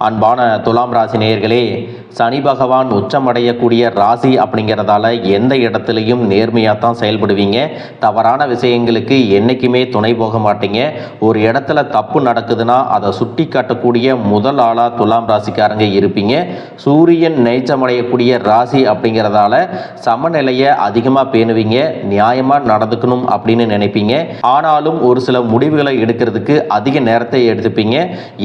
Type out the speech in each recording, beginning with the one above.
அன்பான துலாம் ராசி நேயர்களே சனி பகவான் உச்சமடையக்கூடிய ராசி அப்படிங்கிறதால எந்த இடத்துலையும் நேர்மையாக தான் செயல்படுவீங்க. தவறான விஷயங்களுக்கு என்றைக்குமே துணை போக மாட்டீங்க. ஒரு இடத்துல தப்பு நடக்குதுன்னா அதை சுட்டி காட்டக்கூடிய முதல் ஆளாக துலாம் ராசிக்காரங்க இருப்பீங்க. சூரியன் நெய்ச்சமடையக்கூடிய ராசி அப்படிங்கிறதால சமநிலையை அதிகமாக பேணுவீங்க. நியாயமாக நடந்துக்கணும் அப்படின்னு நினைப்பீங்க. ஆனாலும் ஒரு சில முடிவுகளை எடுக்கிறதுக்கு அதிக நேரத்தை எடுத்துப்பீங்க.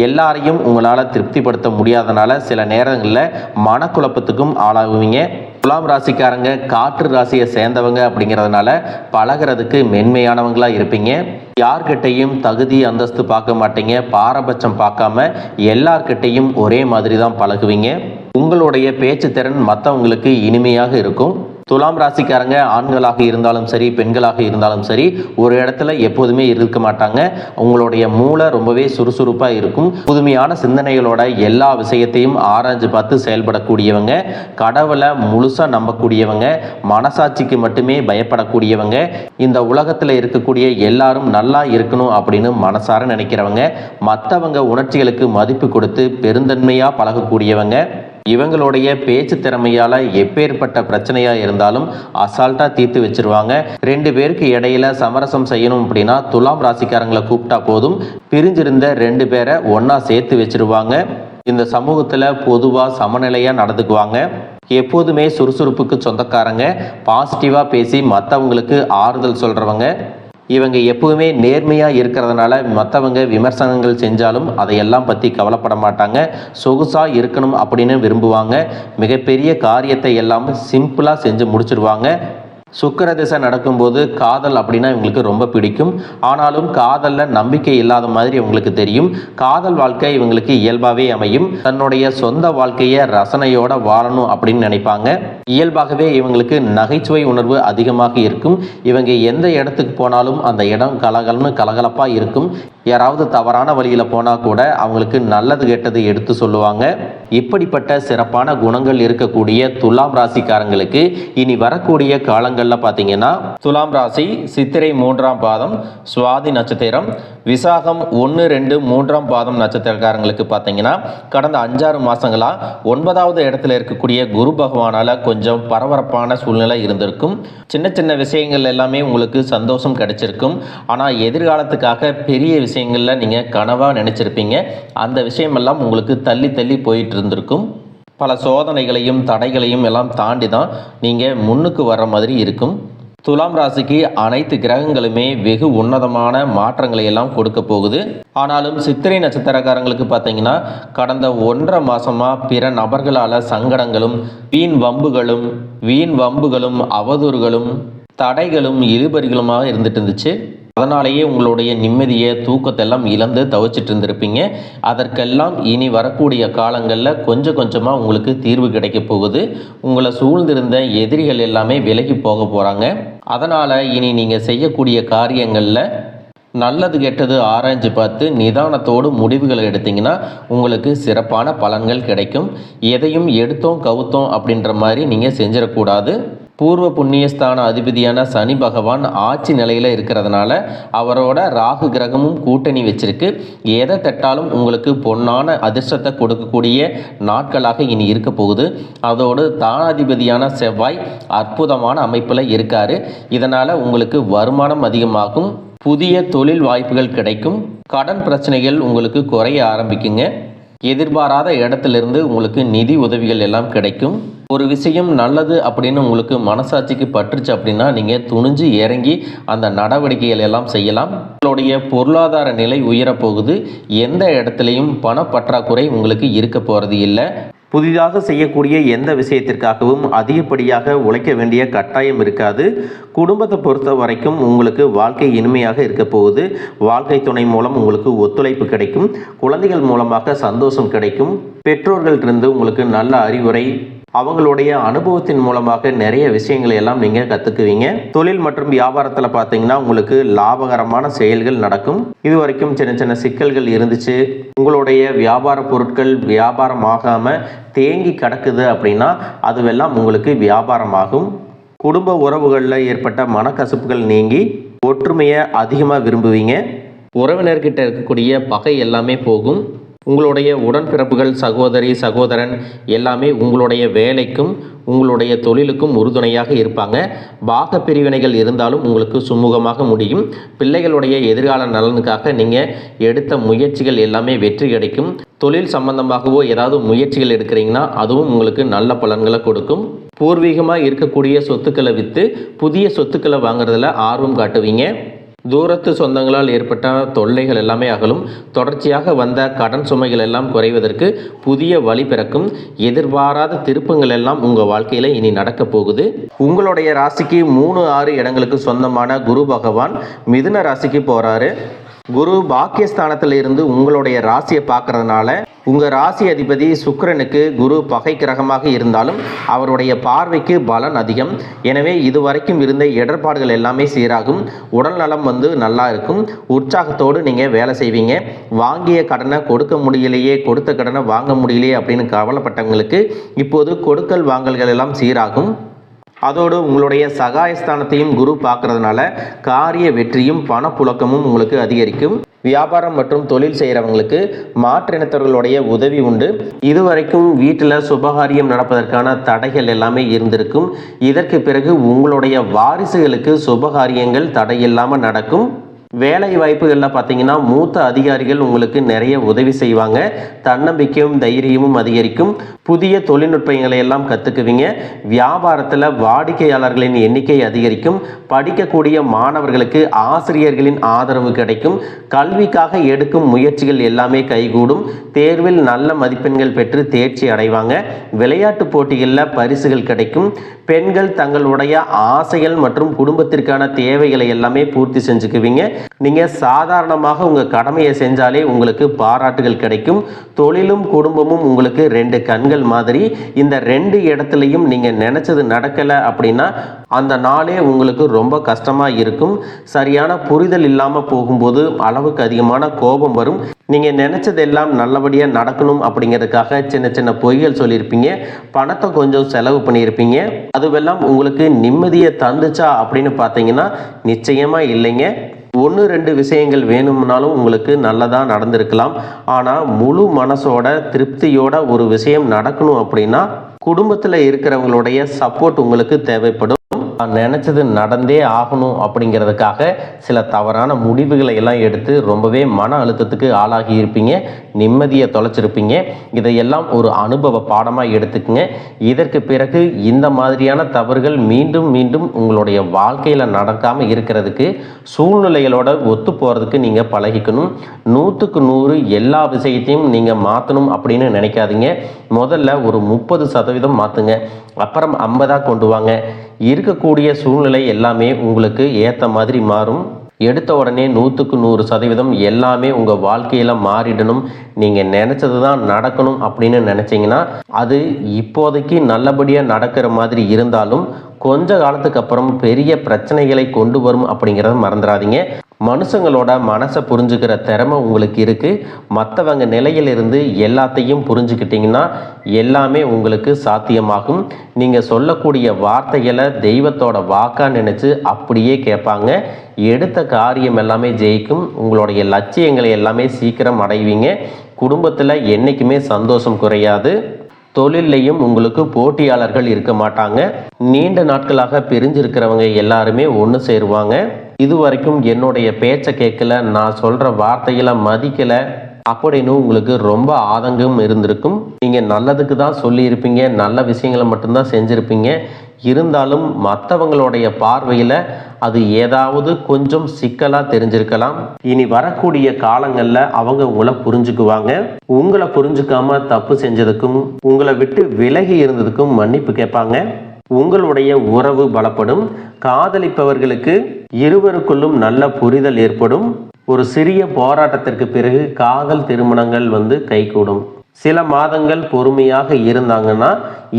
எல்லாரையும் உங்களால் திருப்திப்படுத்த முடியாதனால சில நேரங்களில் மனக்குழப்பத்துக்கும் ஆளாகுவீங்க. துலாம் ராசிக்காரங்க காற்று ராசியை சேர்ந்தவங்க அப்படிங்கிறதுனால பழகிறதுக்கு மென்மையானவங்களா இருப்பீங்க. யார்கிட்டையும் தகுதி அந்தஸ்து பார்க்க மாட்டீங்க. பாரபட்சம் பார்க்காம எல்லார்கிட்டையும் ஒரே மாதிரி தான் பழகுவீங்க. உங்களுடைய பேச்சு திறன் மற்றவங்களுக்கு இனிமையாக இருக்கும். துலாம் ராசிக்காரங்க ஆண்களாக இருந்தாலும் சரி பெண்களாக இருந்தாலும் சரி ஒரு இடத்துல எப்போதுமே இருக்க மாட்டாங்க. உங்களுடைய மூளை ரொம்பவே சுறுசுறுப்பாக இருக்கும். புதுமையான சிந்தனைகளோட எல்லா விஷயத்தையும் ஆராய்ஞ்சு பார்த்து செயல்படக்கூடியவங்க. கடவுளை முழுசாக நம்பக்கூடியவங்க மனசாட்சிக்கு மட்டுமே பயப்படக்கூடியவங்க இந்த உலகத்தில் இருக்கக்கூடிய எல்லாரும் நல்லா இருக்கணும் அப்படின்னு மனசார நினைக்கிறவங்க மற்றவங்க உணர்ச்சிகளுக்கு மதிப்பு கொடுத்து பெருந்தன்மையாக பழகக்கூடியவங்க இவங்களுடைய பேச்சு திறமையால எப்பேற்பட்ட பிரச்சனையா இருந்தாலும் அசால்ட்டா தீர்த்து வச்சிருவாங்க. ரெண்டு பேருக்கு இடையில சமரசம் செய்யணும் அப்படின்னா துலாம் ராசிக்காரங்களை கூப்பிட்டா போதும். பிரிஞ்சிருந்த ரெண்டு பேரை ஒன்றா சேர்த்து வச்சிருவாங்க. இந்த சமூகத்துல பொதுவா சமநிலையா நடந்துக்குவாங்க. எப்போதுமே சுறுசுறுப்புக்கு சொந்தக்காரங்க பாசிட்டிவாக பேசி மற்றவங்களுக்கு ஆறுதல் சொல்கிறவங்க இவங்க எப்பவுமே நேர்மையாக இருக்கிறதுனால மற்றவங்க விமர்சனங்கள் செஞ்சாலும் அதையெல்லாம் பற்றி கவலைப்பட மாட்டாங்க. சொகுசாக இருக்கணும் அப்படின்னு விரும்புவாங்க. மிகப்பெரிய காரியத்தை எல்லாம் சிம்பிளாக செஞ்சு முடிச்சிடுவாங்க சுக்கர திசை நடக்கும்போது காதல் அப்படின்னா இவங்களுக்கு ரொம்ப பிடிக்கும். ஆனாலும் காதலில் நம்பிக்கை இல்லாத மாதிரி இவங்களுக்கு தெரியும். காதல் வாழ்க்கை இவங்களுக்கு இயல்பாகவே அமையும். தன்னுடைய சொந்த வாழ்க்கையை ரசனையோட வாழணும் அப்படின்னு நினைப்பாங்க. இயல்பாகவே இவங்களுக்கு நகைச்சுவை உணர்வு அதிகமாக இருக்கும். இவங்க எந்த இடத்துக்கு போனாலும் அந்த இடம் கலகலன்னு கலகலப்பாக இருக்கும். யாராவது தவறான வழியில் போனால் கூட அவங்களுக்கு நல்லது கெட்டது எடுத்து சொல்லுவாங்க. இப்படிப்பட்ட சிறப்பான குணங்கள் இருக்கக்கூடிய துலாம் ராசிக்காரங்களுக்கு இனி வரக்கூடிய காலங்களில் பார்த்தீங்கன்னா துலாம் ராசி சித்திரை மூன்றாம் பாதம் சுவாதி நட்சத்திரம் விசாகம் ஒன்று ரெண்டு மூன்றாம் பாதம் நட்சத்திரக்காரங்களுக்கு பார்த்தீங்கன்னா கடந்த அஞ்சாறு மாதங்களாக ஒன்பதாவது இடத்துல இருக்கக்கூடிய குரு பகவானால் கொஞ்சம் பரபரப்பான சூழ்நிலை இருந்திருக்கும். சின்ன சின்ன விஷயங்கள் எல்லாமே உங்களுக்கு சந்தோஷம் கிடைச்சிருக்கும். ஆனால் எதிர்காலத்துக்காக பெரிய விஷயம் விஷயங்களில் நீங்கள் கனவாக நினச்சிருப்பீங்க. அந்த விஷயமெல்லாம் உங்களுக்கு தள்ளி தள்ளி போயிட்டு இருந்திருக்கும் பல சோதனைகளையும் தடைகளையும் எல்லாம் தாண்டி தான் நீங்கள் முன்னுக்கு வர்ற மாதிரி இருக்கும். துலாம் ராசிக்கு அனைத்து கிரகங்களுமே வெகு உன்னதமான மாற்றங்களை எல்லாம் கொடுக்க போகுது. ஆனாலும் சித்திரை நட்சத்திரக்காரங்களுக்கு பார்த்தீங்கன்னா கடந்த ஒன்றரை மாதமாக பிற நபர்களால் சங்கடங்களும் வீண் வம்புகளும் வீண் வம்புகளும் அவதூறுகளும் தடைகளும் இழுபறிகளுமாக இருந்துட்டு இருந்துச்சு. அதனாலேயே உங்களுடைய நிம்மதியை தூக்கத்தெல்லாம் இழந்து தவிச்சிட்டு இருந்திருப்பீங்க. அதற்கெல்லாம் இனி வரக்கூடிய காலங்களில் கொஞ்சம் கொஞ்சமாக உங்களுக்கு தீர்வு கிடைக்க போகுது. உங்களை சூழ்ந்திருந்த எதிரிகள் எல்லாமே விலகி போக போகிறாங்க அதனால் இனி நீங்கள் செய்யக்கூடிய காரியங்களில் நல்லது கெட்டது ஆராய்ஞ்சு பார்த்து நிதானத்தோடு முடிவுகளை எடுத்தீங்கன்னா உங்களுக்கு சிறப்பான பலன்கள் கிடைக்கும். எதையும் எடுத்தோம் கவுத்தோம் அப்படின்ற மாதிரி நீங்கள் செஞ்சிடக்கூடாது. பூர்வ புண்ணியஸ்தான அதிபதியான சனி பகவான் ஆட்சி நிலையில் இருக்கிறதுனால அவரோட ராகு கிரகமும் கூட்டணி வச்சிருக்கு. எதை தட்டாலும் உங்களுக்கு பொன்னான அதிர்ஷ்டத்தை கொடுக்கக்கூடிய நாட்களாக இனி இருக்க போகுது. அதோடு தானாதிபதியான செவ்வாய் அற்புதமான அமைப்பில் இருக்கார். இதனால் உங்களுக்கு வருமானம் அதிகமாகும். புதிய தொழில் வாய்ப்புகள் கிடைக்கும். கடன் பிரச்சனைகள் உங்களுக்கு குறைய ஆரம்பிக்குங்க. எதிர்பாராத இடத்துலேருந்து உங்களுக்கு நிதி உதவிகள் எல்லாம் கிடைக்கும். ஒரு விஷயம் நல்லது அப்படின்னு உங்களுக்கு மனசாட்சிக்கு பற்றுச்சு அப்படின்னா நீங்கள் துணிஞ்சு இறங்கி அந்த நடவடிக்கைகள் எல்லாம் செய்யலாம். உங்களுடைய பொருளாதார நிலை உயரப்போகுது. எந்த இடத்துலையும் பணப்பற்றாக்குறை உங்களுக்கு இருக்க போகிறது இல்லை. புதிதாக செய்யக்கூடிய எந்த விஷயத்திற்காகவும் அதிகப்படியாக உழைக்க வேண்டிய கட்டாயம் இருக்காது. குடும்பத்தை பொறுத்த வரைக்கும் உங்களுக்கு வாழ்க்கை இனிமையாக இருக்க போகுது. வாழ்க்கை துணை மூலம் உங்களுக்கு ஒத்துழைப்பு கிடைக்கும். குழந்தைகள் மூலமாக சந்தோஷம் கிடைக்கும். பெற்றோர்கள்ட்டிருந்து உங்களுக்கு நல்ல அறிவுரை அவங்களுடைய அனுபவத்தின் மூலமாக நிறைய விஷயங்களை எல்லாம் நீங்கள் கற்றுக்குவீங்க தொழில் மற்றும் வியாபாரத்தில் பார்த்தீங்கன்னா உங்களுக்கு லாபகரமான செயல்கள் நடக்கும். இது வரைக்கும் சின்ன சின்ன சிக்கல்கள் இருந்துச்சு. உங்களுடைய வியாபார பொருட்கள் வியாபாரம் ஆகாமல் தேங்கி கிடக்குது அப்படின்னா அதுவெல்லாம் உங்களுக்கு வியாபாரமாகும். குடும்ப உறவுகளில் ஏற்பட்ட மனக்கசப்புகள் நீங்கி ஒற்றுமையை அதிகமாக விரும்புவீங்க. உறவினர்கிட்ட இருக்கக்கூடிய பகை எல்லாமே போகும். உங்களுடைய உடன்பிறப்புகள் சகோதரி சகோதரன் எல்லாமே உங்களுடைய வேலைக்கும் உங்களுடைய தொழிலுக்கும் உறுதுணையாக இருப்பாங்க. பாக பிரிவினைகள் இருந்தாலும் உங்களுக்கு சுமூகமாக முடியும். பிள்ளைகளுடைய எதிர்கால நலனுக்காக நீங்கள் எடுத்த முயற்சிகள் எல்லாமே வெற்றி கிடைக்கும். தொழில் சம்பந்தமாகவோ ஏதாவது முயற்சிகள் எடுக்கிறீங்கன்னா அதுவும் உங்களுக்கு நல்ல பலன்களை கொடுக்கும். பூர்வீகமாக இருக்கக்கூடிய சொத்துக்களை விற்று புதிய சொத்துக்களை வாங்குறதுல ஆர்வம் காட்டுவீங்க. தூரத்து சொந்தங்களால் ஏற்பட்ட தொல்லைகள் எல்லாமே அகலும். தொடர்ச்சியாக வந்த கடன் சுமைகள் எல்லாம் குறைவதற்கு புதிய வழி பிறக்கும். எதிர்பாராத திருப்பங்கள் எல்லாம் உங்கள் வாழ்க்கையில் இனி நடக்கப் போகுது. உங்களுடைய ராசிக்கு மூணு ஆறு இடங்களுக்கு சொந்தமான குரு பகவான் மிதுன ராசிக்கு போகிறாரு குரு பாக்கியஸ்தானத்தில் இருந்து உங்களுடைய ராசியை பார்க்கறதுனால உங்கள் ராசி அதிபதி சுக்கரனுக்கு குரு பகை கிரகமாக இருந்தாலும் அவருடைய பார்வைக்கு பலன் அதிகம். எனவே இதுவரைக்கும் இருந்த இடர்பாடுகள் எல்லாமே சீராகும். உடல் நலம் வந்து நல்லா இருக்கும். உற்சாகத்தோடு நீங்கள் வேலை செய்வீங்க. வாங்கிய கடனை கொடுக்க முடியலையே கொடுத்த கடனை வாங்க முடியலையே அப்படின்னு கவலைப்பட்டவங்களுக்கு இப்போது கொடுக்கல் வாங்கல்கள் எல்லாம் சீராகும். அதோடு உங்களுடைய சகாயஸ்தானத்தையும் குரு பார்க்கறதுனால காரிய வெற்றியும் பணப்புழக்கமும் உங்களுக்கு அதிகரிக்கும். வியாபாரம் மற்றும் தொழில் செய்கிறவங்களுக்கு மாற்றினத்தவர்களுடைய உதவி உண்டு. இதுவரைக்கும் வீட்டில் சுபகாரியம் நடப்பதற்கான தடைகள் எல்லாமே இருந்திருக்கும். இதற்கு பிறகு உங்களுடைய வாரிசுகளுக்கு சுபகாரியங்கள் தடையில்லாமல் நடக்கும். வேலை வாய்ப்புகளில் பார்த்தீங்கன்னா மூத்த அதிகாரிகள் உங்களுக்கு நிறைய உதவி செய்வாங்க. தன்னம்பிக்கையும் தைரியமும் அதிகரிக்கும். புதிய தொழில்நுட்பங்களை எல்லாம் கற்றுக்குவீங்க வியாபாரத்தில் வாடிக்கையாளர்களின் எண்ணிக்கை அதிகரிக்கும். படிக்கக்கூடிய மாணவர்களுக்கு ஆசிரியர்களின் ஆதரவு கிடைக்கும். கல்விக்காக எடுக்கும் முயற்சிகள் எல்லாமே கைகூடும். தேர்வில் நல்ல மதிப்பெண்கள் பெற்று தேர்ச்சி அடைவாங்க. விளையாட்டு போட்டிகளில் பரிசுகள் கிடைக்கும். பெண்கள் தங்களுடைய ஆசைகள் மற்றும் குடும்பத்திற்கான தேவைகளை எல்லாமே பூர்த்தி செஞ்சுக்குவீங்க. நீங்கள் சாதாரணமாக உங்கள் கடமையை செஞ்சாலே உங்களுக்கு பாராட்டுகள் கிடைக்கும். தொழிலும் குடும்பமும் உங்களுக்கு ரெண்டு கண்கள் மாதிரி. இந்த ரெண்டு இடத்துலையும் நீங்கள் நினச்சது நடக்கலை அப்படின்னா அந்த நாளே உங்களுக்கு ரொம்ப கஷ்டமாக இருக்கும். சரியான புரிதல் இல்லாமல் போகும்போது அளவுக்கு அதிகமான கோபம் வரும். நீங்கள் நினச்சதெல்லாம் நல்லபடியாக நடக்கணும் அப்படிங்கிறதுக்காக சின்ன சின்ன பொய்கள் சொல்லியிருப்பீங்க. பணத்தை கொஞ்சம் செலவு பண்ணியிருப்பீங்க. அதுவெல்லாம் உங்களுக்கு நிம்மதியை தந்துச்சா அப்படின்னு பார்த்தீங்கன்னா நிச்சயமாக இல்லைங்க. ஒன்று ரெண்டு விஷயங்கள் வேணும்னாலும் உங்களுக்கு நல்லதாக நடந்திருக்கலாம். ஆனால் முழு மனசோட திருப்தியோட ஒரு விஷயம் நடக்கணும் அப்படின்னா குடும்பத்தில் இருக்கிறவங்களுடைய சப்போர்ட் உங்களுக்கு தேவைப்படும். நினச்சது நடந்தே ஆகணும் அப்படிங்கிறதுக்காக சில தவறான முடிவுகளை எல்லாம் எடுத்து ரொம்பவே மன அழுத்தத்துக்கு ஆளாகி இருப்பீங்க நிம்மதியை தொலைச்சிருப்பீங்க. இதையெல்லாம் ஒரு அனுபவ பாடமாக எடுத்துக்கங்க. இதற்கு பிறகு இந்த மாதிரியான தவறுகள் மீண்டும் மீண்டும் உங்களுடைய வாழ்க்கையில் நடக்காமல் இருக்கிறதுக்கு சூழ்நிலைகளோட ஒத்து போகிறதுக்கு நீங்கள் பழகிக்கணும். நூற்றுக்கு நூறு எல்லா விஷயத்தையும் நீங்கள் மாற்றணும் அப்படின்னு நினைக்காதீங்க. முதல்ல ஒரு முப்பது சதவீதம் மாற்றுங்க அப்புறம் ஐம்பதாக கொண்டு வாங்க. இருக்கக்கூடிய சூழ்நிலை எல்லாமே உங்களுக்கு ஏற்ற மாதிரி மாறும். எடுத்த உடனே நூற்றுக்கு நூறு சதவீதம் எல்லாமே உங்கள் வாழ்க்கையில் மாறிடணும். நீங்கள் நினச்சது தான் நடக்கணும் அப்படின்னு நினச்சிங்கன்னா அது இப்போதைக்கு நல்லபடியாக நடக்கிற மாதிரி இருந்தாலும் கொஞ்ச காலத்துக்கு அப்புறம் பெரிய பிரச்சனைகளை கொண்டு வரும் அப்படிங்கிறத மறந்துடாதீங்க. மனுஷங்களோட மனசை புரிஞ்சுக்கிற திறமை உங்களுக்கு இருக்குது மற்றவங்க நிலையிலிருந்து எல்லாத்தையும் புரிஞ்சுக்கிட்டிங்கன்னா எல்லாமே உங்களுக்கு சாத்தியமாகும். நீங்கள் சொல்லக்கூடிய வார்த்தைகளை தெய்வத்தோட வாக்காக நினச்சி அப்படியே கேட்பாங்க. எடுத்த காரியம் எல்லாமே ஜெயிக்கும். உங்களுடைய லட்சியங்களை எல்லாமே சீக்கிரம் அடைவீங்க. குடும்பத்தில் என்றைக்குமே சந்தோஷம் குறையாது. தொழிலையும் உங்களுக்கு போட்டியாளர்கள் இருக்க மாட்டாங்க. நீண்ட நாட்களாக பிரிஞ்சிருக்கிறவங்க எல்லாருமே ஒன்று சேருவாங்க. இது வரைக்கும் என்னுடைய பேச்சை கேட்கல நான் சொல்கிற வார்த்தைகளை மதிக்கலை. அப்படின்னு உங்களுக்கு ரொம்ப ஆதங்கம் இருந்திருக்கும். நீங்கள் நல்லதுக்கு தான் சொல்லியிருப்பீங்க நல்ல விஷயங்களை மட்டும்தான் செஞ்சுருப்பீங்க. இருந்தாலும் மற்றவங்களுடைய பார்வையில் அது ஏதாவது கொஞ்சம் சிக்கலாக தெரிஞ்சிருக்கலாம். இனி வரக்கூடிய காலங்களில் அவங்க உங்களை புரிஞ்சுக்குவாங்க. உங்களை புரிஞ்சுக்காம தப்பு செஞ்சதுக்கும் உங்களை விட்டு விலகி இருந்ததுக்கும் மன்னிப்பு கேட்பாங்க. உங்களுடைய உறவு பலப்படும். காதலிப்பவர்களுக்கு இருவருக்குள்ளும் நல்ல புரிதல் ஏற்படும். ஒரு சிறிய போராட்டத்திற்கு பிறகு காதல் திருமணங்கள் வந்து கைகூடும். சில மாதங்கள் பொறுமையாக இருந்தாங்கன்னா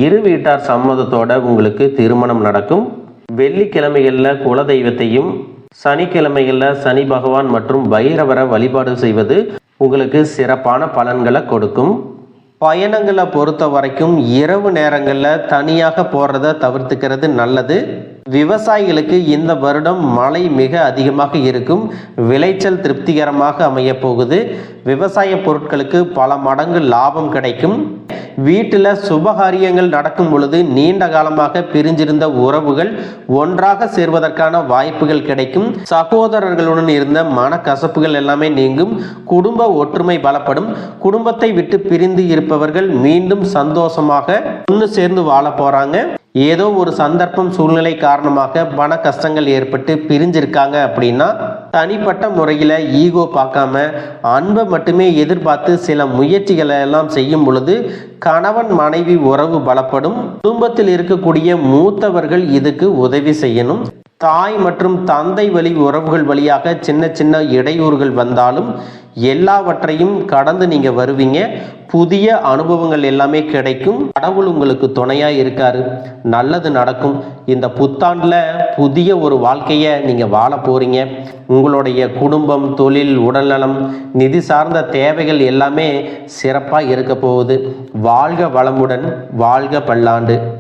இரு வீட்டார் சம்மதத்தோட உங்களுக்கு திருமணம் நடக்கும். வெள்ளிக்கிழமைகளில் குலதெய்வத்தையும் சனிக்கிழமைகளில் சனி பகவான் மற்றும் பைரவரை வழிபாடு செய்வது உங்களுக்கு சிறப்பான பலன்களை கொடுக்கும். பயணங்களை பொறுத்த வரைக்கும் இரவு நேரங்களில் தனியாக போகிறத தவிர்த்துக்கிறது நல்லது. விவசாயிகளுக்கு இந்த வருடம் மழை மிக அதிகமாக இருக்கும். விளைச்சல் திருப்திகரமாக அமைய போகுது விவசாய பொருட்களுக்கு பல மடங்கு லாபம் கிடைக்கும். வீட்டில் சுபகாரியங்கள் நடக்கும் பொழுது நீண்ட காலமாக பிரிஞ்சிருந்த உறவுகள் ஒன்றாக சேர்வதற்கான வாய்ப்புகள் கிடைக்கும். சகோதரர்களுடன் இருந்த மனக்கசப்புகள் எல்லாமே நீங்கும். குடும்ப ஒற்றுமை பலப்படும். குடும்பத்தை விட்டு பிரிந்து இருப்பவர்கள் மீண்டும் சந்தோஷமாக ஒன்று சேர்ந்து வாழ போறாங்க. ஏதோ ஒரு சந்தர்ப்பம் சூழ்நிலை காரணமாக பண கஷ்டங்கள் ஏற்பட்டு பிரிஞ்சிருக்காங்க அப்படின்னா தனிப்பட்ட முறையில் ஈகோ பார்க்காம அன்பை மட்டுமே எதிர்பார்த்து சில முயற்சிகளை எல்லாம் செய்யும் பொழுது கணவன் மனைவி உறவு பலப்படும். குடும்பத்தில் இருக்கக்கூடிய மூத்தவர்கள் இதுக்கு உதவி செய்யணும். தாய் மற்றும் தந்தை வழி உறவுகள் வழியாக சின்ன சின்ன இடையூறுகள் வந்தாலும் எல்லாவற்றையும் கடந்து நீங்க வருவீங்க. புதிய அனுபவங்கள் எல்லாமே கிடைக்கும். கடவுள் உங்களுக்கு துணையா இருக்காரு. நல்லது நடக்கும். இந்த புத்தாண்டுல புதிய ஒரு வாழ்க்கைய நீங்க வாழ போறீங்க. உங்களுடைய குடும்பம் தொழில் உடல்நலம் நிதி சார்ந்த தேவைகள் எல்லாமே சிறப்பா இருக்க போகுது. வாழ்க வளமுடன் வாழ்க பல்லாண்டு.